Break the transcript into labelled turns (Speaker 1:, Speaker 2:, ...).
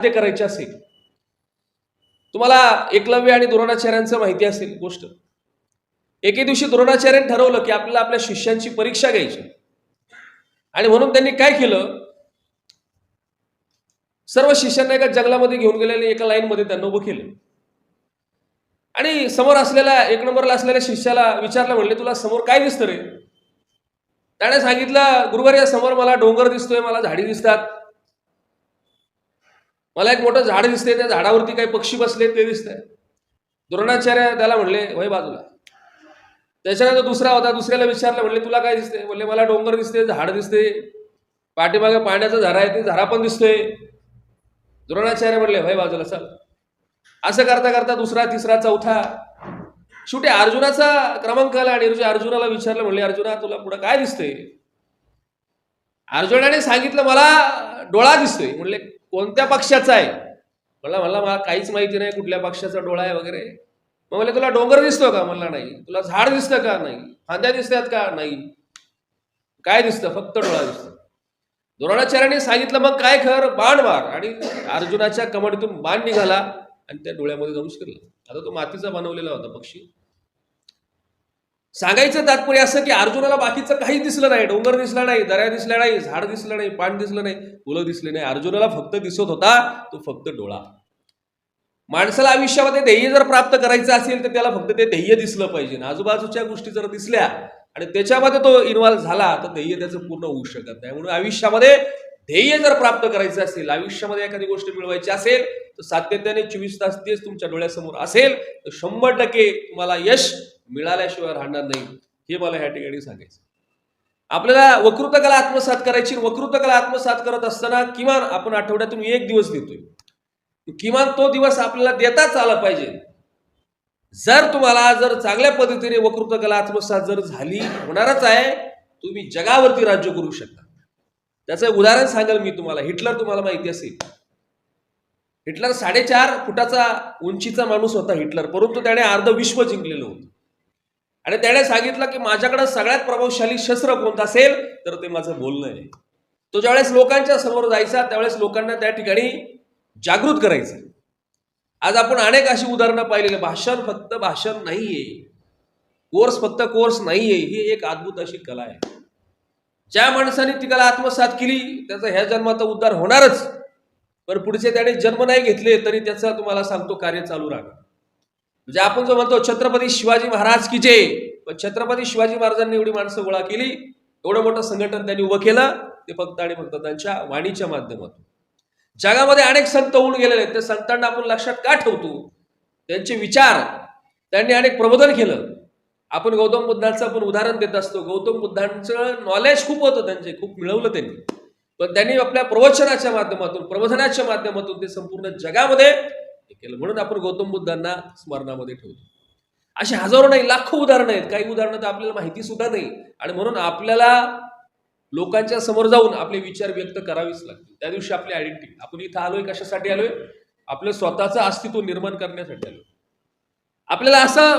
Speaker 1: साध्य करायचे असेल तुम्हाला एकलव्य आणि द्रोणाचार्यांचं माहिती असेल गोष्ट. एके दिवशी द्रोणाचार्यांनी ठरवलं की आपल्याला आपल्या शिष्यांची परीक्षा घ्यायची. आणि म्हणून त्यांनी काय केलं? सर्व शिष्यांना एका जंगलामध्ये घेऊन गेलेले एका लाईनमध्ये त्यांना उभं केलं. आणि समोर असलेल्या एक नंबरला असलेल्या शिष्याला विचारलं म्हणले तुला समोर काय दिसतं रे? त्याने सांगितलं गुरुवार या समोर मला डोंगर दिसतोय मला झाडी दिसतात. मला एक मोठं झाड दिसतंय त्या झाडावरती काही पक्षी बसले ते दिसतंय. द्रोणाचार्य त्याला म्हणले वय बाजूला. त्याच्यानंतर दुसरा होता दुसऱ्याला विचारलं म्हणले तुला काय दिसते म्हणले मला डोंगर दिसते झाड दिसते पाठीमागे पाण्याचा झरा आहे ते झरा पण दिसतोय. द्रोणाचार्य म्हणले वय बाजूला चल. असं करता करता दुसरा तिसरा चौथा. शेवटी अर्जुनाचा क्रमांक आला आणि अर्जुनाला विचारलं म्हणले अर्जुना तुला पुढं काय दिसतंय? अर्जुनाने सांगितलं मला डोळा दिसतोय. म्हणले कोणत्या पक्षाचा आहे? म्हणला म्हणला मला काहीच माहिती नाही कुठल्या पक्षाचा डोळा आहे वगैरे. मग म्हणलं तुला डोंगर दिसतो का? म्हणला नाही. तुला झाड दिसतं का? नाही. फांद्या दिसतात का? नाही. काय दिसतं? फक्त डोळा दिसतो. द्रोणाचार्याने सांगितलं मग काय खर? बाण मार. आणि अर्जुनाच्या कमडीतून बाण निघाला आणि त्या डोळ्यामध्ये जाऊन शिरला. आता तो मातीचा बनवलेला होता पक्षी. सांगायचं तात्पर्य असं की अर्जुनाला बाकीचं काही दिसलं नाही. डोंगर दिसला नाही दऱ्या दिसल्या नाही झाड दिसलं नाही पान दिसलं नाही फुलं दिसले नाही. अर्जुनाला फक्त दिसत होता तो फक्त डोळा. माणसाला आयुष्यामध्ये ध्येय जर प्राप्त करायचं असेल तर त्याला फक्त ते ध्येय दिसलं पाहिजे. आजूबाजूच्या गोष्टी जर दिसल्या आणि त्याच्यामध्ये तो इन्व्हॉल्व्ह झाला तर ध्येय त्याचं पूर्ण होऊ शकत नाही. म्हणून आयुष्यामध्ये ध्येय जर प्राप्त करायचं असेल आयुष्यामध्ये एखादी गोष्ट मिळवायची असेल तर सातत्याने चोवीस तास तेच तुमच्या डोळ्यासमोर असेल तर शंभर टक्के तुम्हाला यश मिळाल्याशिवाय राहणार नाही हे मला ह्या ठिकाणी सांगायचं. आपल्याला वक्तृत्व आत्मसात करायची वक्तृत्व आत्मसात करत असताना किमान आपण आठवड्यातून एक दिवस देतोय. किमान तो दिवस आपल्याला देताच आला पाहिजे. जर तुम्हाला जर चांगल्या पद्धतीने वक्तृत्व आत्मसात जर झाली होणारच आहे तुम्ही जगावरती राज्य करू शकता. त्याचं उदाहरण सांगेल मी तुम्हाला. हिटलर तुम्हाला माहिती असेल. हिटलर साडेचार फुटाचा उंचीचा माणूस होता हिटलर परंतु त्याने अर्ध विश्व जिंकलेलं होतं. आणि त्याने सांगितलं की माझ्याकडे सगळ्यात प्रभावशाली शस्त्र कोणतं असेल तर ते माझं बोलणं आहे. तो ज्यावेळेस लोकांच्या समोर जायचा त्यावेळेस लोकांना त्या ठिकाणी जागृत करायचं. आज आपण अनेक अशी उदाहरणं पाहिलेली भाषण फक्त भाषण नाहीये. कोर्स फक्त कोर्स नाहीये. ही एक अद्भुत अशी कला आहे. ज्या माणसाने ती कला आत्मसात केली त्याचा ह्या जन्माचा उद्धार होणारच. पण पुढचे त्याने जन्म नाही घेतले तरी त्याचं तुम्हाला सांगतो कार्य चालू राहणार. म्हणजे आपण जो म्हणतो छत्रपती शिवाजी महाराज की जे पण छत्रपती शिवाजी महाराजांनी एवढी माणसं गोळा केली एवढं मोठं संघटन त्यांनी उभं केलं ते फक्त आणि फक्त त्यांच्या वाणीच्या माध्यमातून. जगामध्ये अनेक संत होऊन गेलेले आहेत त्या संतांना आपण लक्षात का ठेवतो? त्यांचे विचार त्यांनी अनेक प्रबोधन केलं. आपण गौतम बुद्धांचं आपण उदाहरण देत असतो. गौतम बुद्धांचं नॉलेज खूप होतं त्यांचे खूप मिळवलं त्यांनी. पण त्यांनी आपल्या प्रवचनाच्या माध्यमातून प्रबोधनाच्या माध्यमातून ते संपूर्ण जगामध्ये केलं. म्हणून आपण गौतम बुद्धांना स्मरणामध्ये ठेवतो. अशी हजारो नाही लाखो उदाहरणं आहेत. काही उदाहरणं तर आपल्याला माहिती सुद्धा नाही. आणि म्हणून आपल्याला लोकांच्या समोर जाऊन आपले विचार व्यक्त करावेच लागतील. त्या दिवशी आपली आयडेंटिटी आपण इथं आलोय कशासाठी आलोय? आपलं स्वतःचं अस्तित्व निर्माण करण्यासाठी आलोय. आपल्याला असं